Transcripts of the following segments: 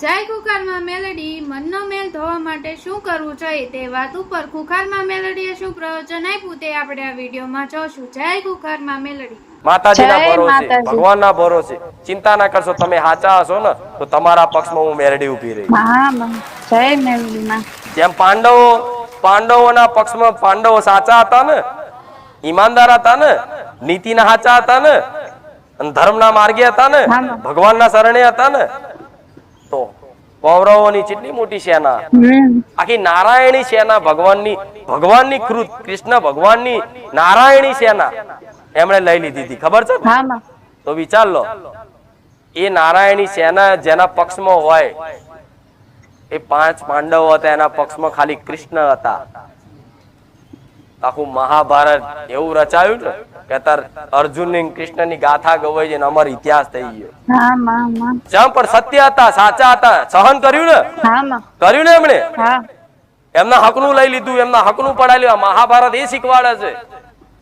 જય ખુખારમાં મેલડી મનનો મેલ ધોવા માટે શું કરવું જોઈએ તે વાત ઉપર ખુખારમાં મેલડીએ શું પ્રવચન આપ્યું તે આપણે આ વિડીયોમાં જોશું. જય ખુખારમાં મેલડી. માતાજીના ભરોસે ભગવાનના ભરોસે. ચિંતા ના કરશો તમે સાચા હશો ને તો તમારા પક્ષમાં હું મેરડી ઊભી રહી. જય મેલડી જેમ પાંડવો પાંડવોના પક્ષમાં પાંડવો સાચા હતા ને ઈમાનદાર હતા ને નીતિના સાચા હતા ને અને ધર્મના માર્ગે હતા ને ભગવાનના શરણે હતા ને તો કૌરવોની કેટલી મોટી સેના? આખી નારાયણી સેના ભગવાનની ભગવાનની કૃત કૃષ્ણ ભગવાનની નારાયણી સેના એમણે લઈ લીધી હતી. ખબર છે? તો વિચાર લો. એ નારાયણી સેના જેના પક્ષમાં હોય એ પાંચ પાંડવો હતા એના પક્ષમાં ખાલી કૃષ્ણ હતા. આખું મહાભારત એવું રચાયું ને કે તાર અર્જુનની કૃષ્ણની ગાથા ગવાઈ છે અમારો ઇતિહાસ થઈ ગયો. પણ સત્ય હતા સાચા હતા સહન કર્યું ને? કર્યું ને એમણે? એમના હકનું લઈ લીધું એમના હકનું પડાવી લીધું. મહાભારત એ શીખવાડે છે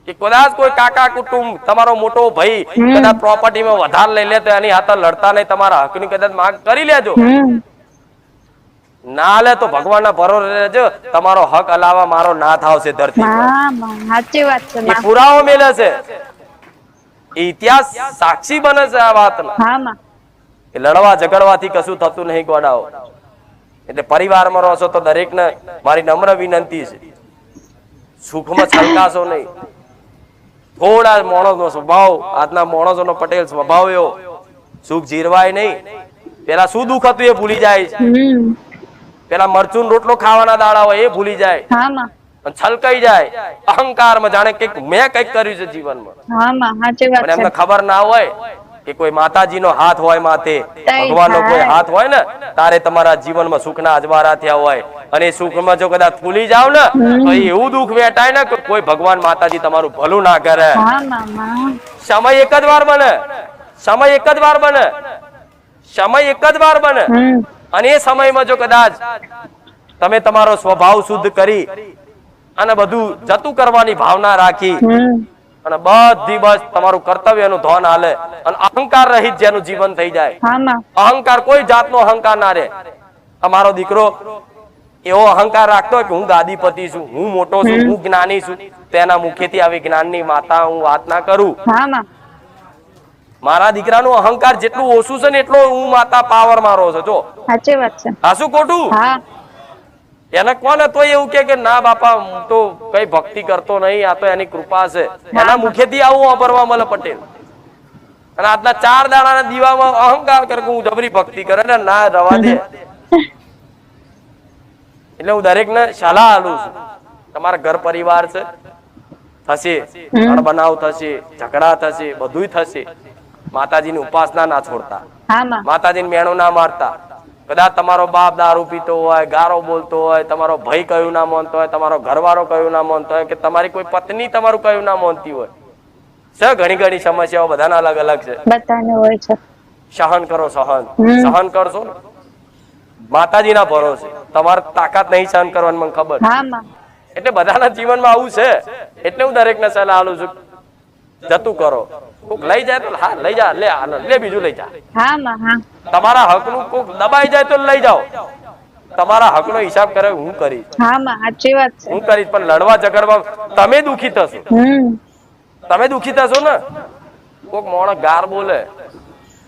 કે કદાચ કોઈ કાકા કુટુંબ તમારો મોટો ભાઈ કદાચ પ્રોપર્ટીમાં વધારે લઈ લે તો એની હાથે લડતા નહીં તમારા હકની કદાચ માંગ કરી લેજો. ના લે તો ભગવાનના ભરોસે રહેજો. તમારો હક અલાવા મારો ના થાવશે ધરતી પર. હા માં સાચી વાત છે એ પુરાવો મેલે છે. ઇતિહાસ સાક્ષી બને છે આ વાતનો. કે લડવા ઝઘડવાથી કશું થતું નહીં ગોડાઓ. એટલે પરિવારમાં રહો છો તો દરેકને મારી નમ્ર વિનંતી છે. સુખમાં છલકાશો નહીં. થોડા મોણસનો સ્વભાવ આજના મોણસોનો પટેલ સ્વભાવ એવો. સુખ જીરવાય નહીં. પેલા શું દુઃખ હતું એ ભૂલી જાય છે. પેલા મરચું રોટલો ખાવાના દાડા હોય એ ભૂલી જાય. માં. છલકાઈ જાય. અહંકારમાં જાણે કે મેં કંઈક કર્યું છે જીવનમાં. માં એમને ખબર ના હોય કે કોઈ માતાજીનો હાથ હોય માથે. ભગવાનનો કોઈ હાથ હોય ને તારે તમારા જીવનમાં સુખના અજવારા થયા હોય. અને સુખ સુખમાં જો કદાચ ભૂલી જાવ ને તો એવું દુઃખ વેટાય ને કે કોઈ ભગવાન માતાજી તમારું ભલું ના કરે. માં માં. સમય એક જ વાર બને. સમય એક જ વાર બને. સમય એક જ વાર બને. અને એ સમયમાં જો કદાચ તમે તમારો સ્વભાવ શુદ્ધ કરી અને બધું જતું કરવાની ભાવના રાખી અને બધી બસ તમારું કર્તવ્યનું ધોન હાલે અને અહંકાર રહિત જેનું જીવન થઈ જાય. અહંકાર કોઈ જાતનો અહંકાર ના રહે. અમારો દીકરો એવો અહંકાર રાખતો કે હું ગાદીપતિ છું હું મોટો છું હું જ્ઞાની છું તેના મુખેથી આવી જ્ઞાનની માતા હું વાત ના કરું. મારા દીકરાનો અહંકાર જેટલું ઓછું છે ને એટલો હું માતા પાવર મારો છે. જો. સાચી વાત છે. હા શું ખોટું? હા. એને કોને તો એવું કે ના બાપા હું તો કઈ ભક્તિ કરતો નહીં આ તો એની કૃપા છે. એના મુખેથી આવું વાપરવા મળે પટેલ. અને આજના ચાર દાડાના દીવામાં અહંકાર કરે કે હું જબરી ભક્તિ કરે ને ના રવા દે. એટલે હું દરેક ને સલાહ આલું છું. તમારા ઘર પરિવાર છે. થશે. બનાવ થશે. ઝઘડા થશે. બધુંય થશે. માતાજીની ઉપાસના ના છોડતા. માતાજીને મેણો ના મારતા. કદાચ તમારો બાપ દારૂ પીતો હોય ગારો બોલતો હોય તમારો ભાઈ કયું ના માનતો હોય તમારો ઘરવાળો કયું ના માનતો હોય કે તમારી કોઈ પત્ની તમારું કયું ના માનતી હોય. છે ઘણી ઘણી સમસ્યાઓ બધાના અલગ અલગ છે. બધાને હોય છે. સહન કરો સહન. સહન કરશો ને? માતાજીના ભરોસે. તમારે તાકાત નહીં સહન કરવાની મને ખબર એટલે બધાના જીવનમાં આવું છે. એટલે હું દરેકને સલાહ આલું છું. જતું કરો. કોક લઈ જાય તો હા લઈ જા લે લે બીજું લઈ જા. હા માં હા. તમારા હકનું કોક દબાઈ જાય તો લઈ જાઓ. તમારા હકનો હિસાબ કરે હું કરીશ. હા માં સાચી વાત છે. હું કરીશ પણ લડવા ઝઘડવા તમે દુખી થશો. તમે દુખી થશો ને? કોક મોણસ ગાર બોલે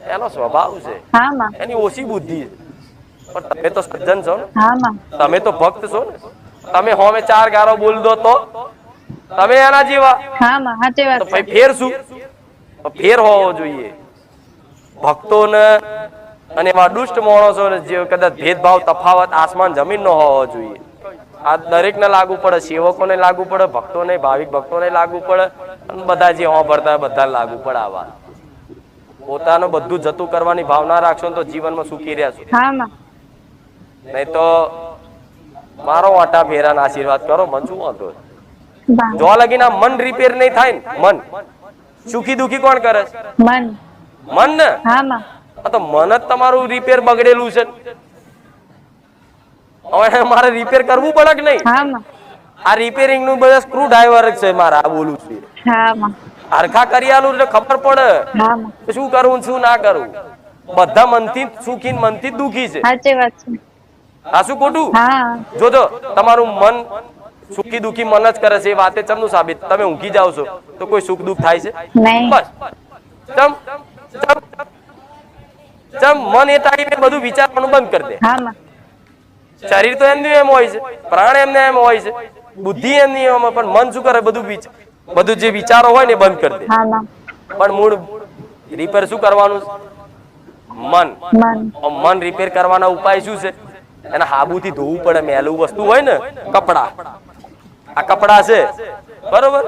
એનો સ્વભાવ છે. હા માં. એની ઓછી બુદ્ધિ છે. પણ તમે તો સજ્જન છો ને? હા માં. તમે તો ભક્ત છો ને? તમે હોમે ચાર ગારો બોલ દો તો? તમે એના જેવા? હા માં સાચી વાત છે. ભાઈ ફેર શું તો ફેર હોવો જોઈએ. ભક્તોને અને એવા દુષ્ટ માણસોને જે કદાચ ભેદભાવ તફાવત આસમાન જમીન નો હોવો જોઈએ. આ દરેકને લાગુ પડે સેવકોને લાગુ પડે ભક્તોને ભાવિક ભક્તોને લાગુ પડે અને બધા જે હોભરતા બધા લાગુ પડે આવા. પોતાનું બધું જતું કરવાની ભાવના રાખશો તો જીવનમાં સુખી રહેશો. નહીં તો મારો વાટા ફેરાના આશીર્વાદ કરો મન શું વાંધો જો લગીને મન રિપેર નહીં થાય ને મન. સુખી દુખી કોણ કરે છે? મન. મન ને? હા માં. આ તો મન જ તમારું રિપેર બગડેલું છે. હવે મારે રિપેર કરવું પડે કે નહીં? હા માં. આ રિપેરિંગનું બધા સ્ક્રૂ ડ્રાઈવર જ છે મારા આ બોલું છું. હા માં. હરખા કરી આલું એટલે ખબર પડે. હા માં. શું કરવું શું ના કરવું બધા મનથી સુખી ને મનથી દુખી છે. સાચી વાત છે. આ શું ખોટું? જોજો તમારું મન સુખી દુખી મન જ કરે છે એ વાતે ચમનું સાબિત? તમે ઊંઘી જાવ છો તો કોઈ સુખ દુઃખ થાય છે? બસ. ચમ ચમ મન એ ટાઈમે બધું વિચારવાનું બંધ કરી દે. શરીર તો એમનું એમ હોય છે પ્રાણ એમને એમ હોય છે બુદ્ધિ એમની એમ પણ મન શું કરે? બધું બધું જે વિચારો હોય ને બંધ કરી દે. પણ મૂળ રિપેર શું કરવાનું મન. મન. મન રિપેર કરવાના ઉપાય શું છે? એને હાબુથી ધોવું પડે મેલું વસ્તુ હોય ને કપડા. આ કપડા છે? બરોબર?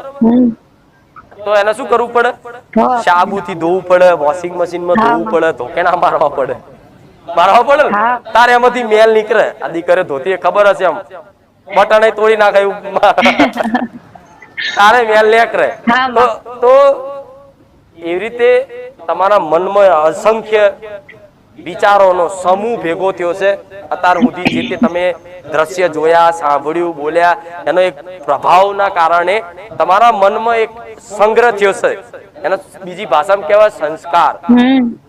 તો એને શું કરવું પડે? સાબુ સાબુથી ધોવું પડે વોશિંગ મશીનમાં ધોવું. પડે ધોકેણા મારવા પડે. મારવા પડે? ને તારે એમાંથી મેલ નીકળે. આ દીકરે ધોતી ખબર હશે એમ. બટન તોડી નાખે તારે મેલ નીકળે. તો એવી રીતે તમારા મનમાં અસંખ્ય વિચારોનો સમૂહ ભેગો થયો છે. અત્યાર સુધી જે તે તમે દ્રશ્ય જોયા સાંભળ્યું બોલ્યા એનો એક પ્રભાવના કારણે તમારા મનમાં એક સંગ્રહ થયો છે. એનો બીજી ભાષામાં કહેવાય સંસ્કાર.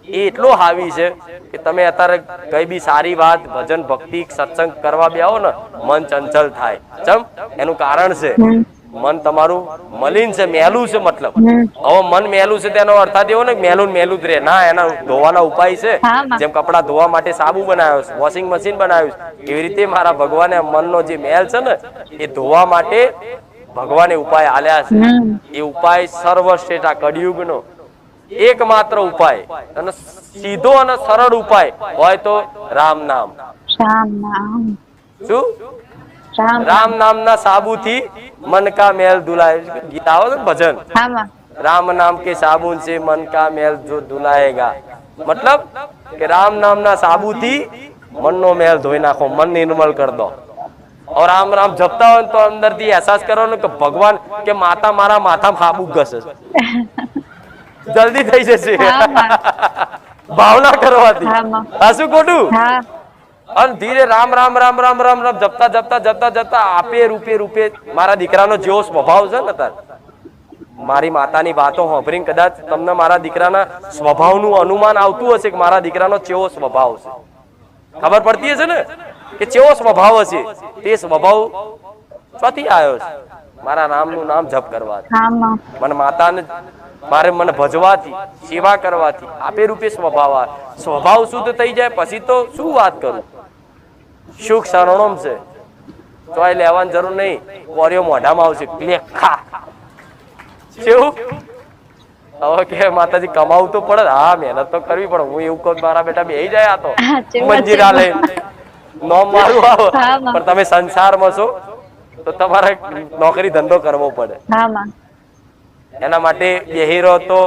એ એટલો હાવી છે કે તમે અત્યારે કઈ બી સારી વાત ભજન ભક્તિ સત્સંગ કરવા બે આવો ને મન ચંચલ થાય. ચમ? એનું કારણ છે. મન તમારું મલિન છે મેલું છે મતલબ. હવે મન મેલું છે તેનો અર્થાત એવો ને મેલું મેલું જ રહે. ના એના ધોવાના ઉપાય છે. જેમ કપડા ધોવા માટે સાબુ બનાવ્યો છે વોશિંગ મશીન બનાવ્યું છે. એવી રીતે મારા ભગવાને મનનો જે મેલ છે ને એ ધોવા માટે ભગવાને ઉપાય આલ્યા છે. એ ઉપાય સર્વશ્રેષ્ઠ આ કળિયુગનો. એકમાત્ર ઉપાય અને સીધો અને સરળ ઉપાય હોય તો રામ નામ. રામ નામ. શું? રામ નામના સાબુથી મનકા મેલ ધુલાય. ગીતા આવો ને ભજન? રામ નામ કે સાબુન છે મનકા મેલ જો ધુલાયેગા. મતલબ કે રામ નામના સાબુથી મનનો મેલ ધોઈ નાખો મન નિર્મલ કર દો. ઓર આમ રામ જપતા હોય તો અંદરથી અહેસાસ કરવાનો કે ભગવાન કે માતા મારા માથા હાબુ ઘસે જલ્દી થઈ જશે. ભાવના કરવાથી. હા શું ખોટું? અને ધીરે રામ રામ રામ રામ રામ રામ જપતા જપતા જપતા જપતા આપે રૂપે રૂપે મારા દીકરાનો જેવો સ્વભાવ છે ને તાર. મારી માતાની વાતો હોભરીને કદાચ તમને મારા દીકરાના સ્વભાવનું અનુમાન આવતું હશે કે મારા દીકરાનો ચેવો સ્વભાવ છે. ખબર પડતી હશે ને? કે ચેવો સ્વભાવ હશે? તે સ્વભાવ ચોથી આવ્યો છે? મારા નામનું નામ જપ કરવાથી. મને માતાને મારે મને ભજવાથી સેવા કરવાથી આપે રૂપે સ્વભાવ સ્વભાવ શુદ્ધ થઈ જાય પછી તો શું વાત કરું? સુખ સરણોમ છે? ચોય લેવાની જરૂર નહીં. કોરિયો મોઢામાં આવશે. ક્લેક ખા કેવું હવે કે માતાજી કમાવું તો પડે હા મહેનત તો કરવી પડે. હું એવું કહું મારા બેટા બે જાય આ તો. મંજીરા લઈ નોમ મારું આવો. પણ તમે સંસારમાં છો તો તમારે નોકરી ધંધો કરવો પડે. એના માટે બેહીરો તો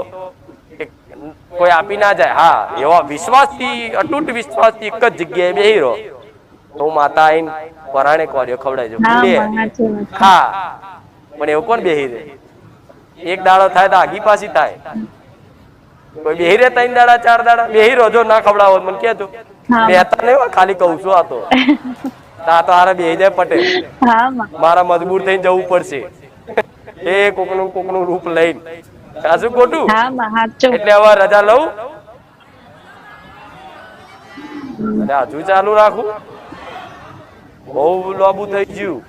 કોઈ આપી ના જાય. હા એવા વિશ્વાસથી અતૂટ વિશ્વાસથી એક જ જગ્યાએ બેહીરો. તો હું માતા આઈને પરાણે કોર્યો ખવડાવજો. હા પણ એવું કોણ બેહી રે એક દાડો થાય તો આગી પાછી થાય. કોઈ બેહી રે ત્રણ દાડા ચાર દાડા? બેહી રહો ના ખવડાવો મને કહેજો. હા. બેહતા નહીં ખાલી કહું છું આ તો. આ તો હારે બેહી જાય પટેલ મારા મજબૂર થઈને જવું પડશે. એ કોકનું કોકનું રૂપ લઈને. આ ખોટું? એટલે હવે રજા લઉં? હજુ ચાલુ રાખું? બહુ લોબુ થઈ ગયું.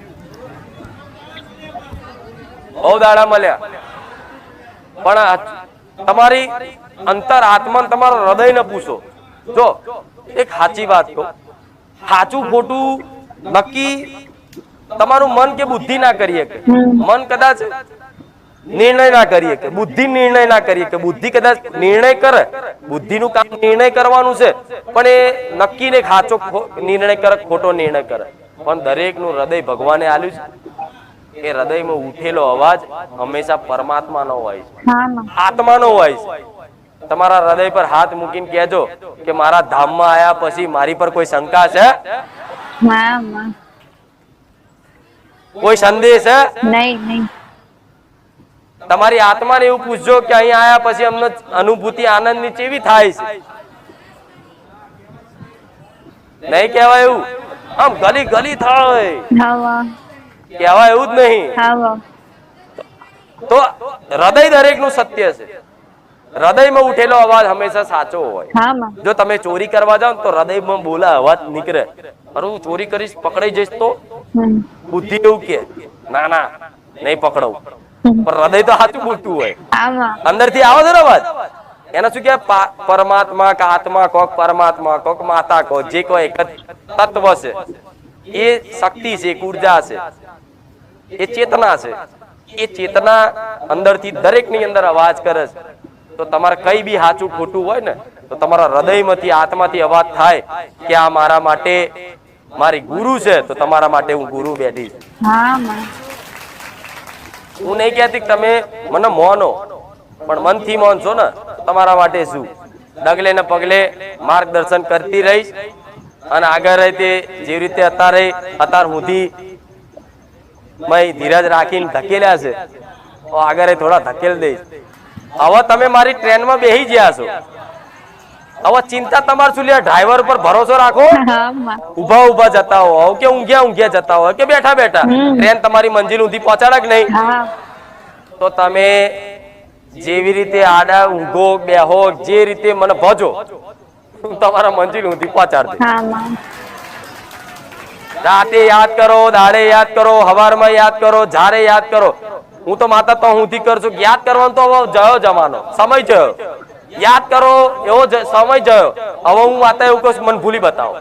બહુ દાડા મળ્યા. પણ તમારી અંતર આત્મા તમારો હૃદય ન પૂછો. જો, એક સાચી વાત કહો. સાચું ખોટું નક્કી તમારું મન કે બુદ્ધિ ના કરી શકે. મન કદાચ નિર્ણય ના કરીએ કે બુદ્ધિ નિર્ણય ના કરીએ કે બુદ્ધિ કદાચ નિર્ણય કરે. બુદ્ધિનું કામ નિર્ણય કરવાનું છે. પણ એ નક્કી ને ખાચો નિર્ણય કરે, ખોટો નિર્ણય કરે. પણ દરેકનું હૃદય ભગવાને આલ્યું છે. એ હૃદયમાં ઉઠેલો અવાજ હંમેશા પરમાત્માનો હોય છે. આત્માનો હોય છે. તમારા હૃદય પર હાથ મૂકીને કહેજો કે મારા ધામમાં આયા પછી મારી પર કોઈ શંકા છે? કોઈ સંદેશ છે? તમારી આત્માને એવું પૂછજો કે અહીં આયા પછી અમને અનુભૂતિ આનંદની કેવી થાય છે? નહીં કહેવાય એવું? આમ ગલી ગલી થાય. માં એવું જ નહીં. તો હૃદય દરેકનું સત્ય છે. હૃદયમાં ઉઠેલો અવાજ હંમેશા સાચો હોય. જો તમે ચોરી કરવા જાવ ને તો હૃદયમાં બોલા અવાજ નીકળે. અરે હું ચોરી કરીશ પકડાઈ જઈશ તો? બુદ્ધિ એવું કે ના ના નહીં પકડવું. પણ હૃદય તો સાચું બોલતું હોય. અંદરથી આવો છે ને અવાજ? એના શું કે પરમાત્મા કે આત્મા કોક પરમાત્મા કોક માતા કો જે કોઈ એક તત્વ છે. એ શક્તિ છે એક ઊર્જા છે. એ ચેતના છે. એ ચેતના અંદરથી દરેકની અંદર અવાજ કરે છે. તો તમારે કઈ બી સાચું ખોટું હોય ને તો તમારા હૃદયમાંથી આત્માથી અવાજ થાય કે આ મારા માટે મારી ગુરુ છે તો તમારા માટે હું ગુરુ બેઠી છું. હું નહીં કહેતી કે તમે મને મોનો પણ મનથી મોનશો ને. તમારા માટે શું? ડગલે ને પગલે માર્ગદર્શન કરતી રહીશ અને આગળ રહી તે જેવી રીતે અત્યારે અત્યાર સુધી મેં ધીરજ રાખીને ધકેલ્યા છે. તો આગળ થોડા ધકેલ દઈશ. હવે તમે મારી ટ્રેનમાં બેસી ગયા છો. હવે ચિંતા તમાર શું લે? ડ્રાઈવર પર ભરોસો રાખો. ઊભા ઊભા જતા હો. કે ઊંઘ્યા ઊંઘ્યા જતા હોય કે બેઠા બેઠા? ટ્રેન તમારી મંજિલ સુધી પહોંચાડે કે નહીં? તો તમે જેવી રીતે આડા ઊંઘો બેહો જે રીતે મને ભજો હું તમારા મંજિલ સુધી પહોંચાડ રાતે યાદ કરો દાડે યાદ કરો હવારમાં યાદ કરો જારે યાદ કરો. હું તો માતા તો હુંથી કરશું યાદ કરવાનો તો હવે જયો જમાનો. સમય જયો. યાદ કરો એવો સમય જયો. હવે હું માતા એવું કહું મને ભૂલી બતાવો.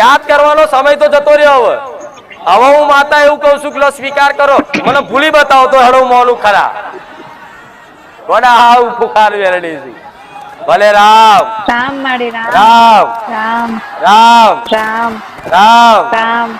યાદ કરવાનો સમય તો જતો રહ્યો હવે. હવે હું માતા એવું કહું છું કે સ્વીકાર કરો. મને ભૂલી બતાવો તો હળવું મોનું ખરા. વડા હાવ ફુકાર વેરડી છે. ભલે રામ. રામ. રામ. રામ. રામ. રામ. રામ. રામ.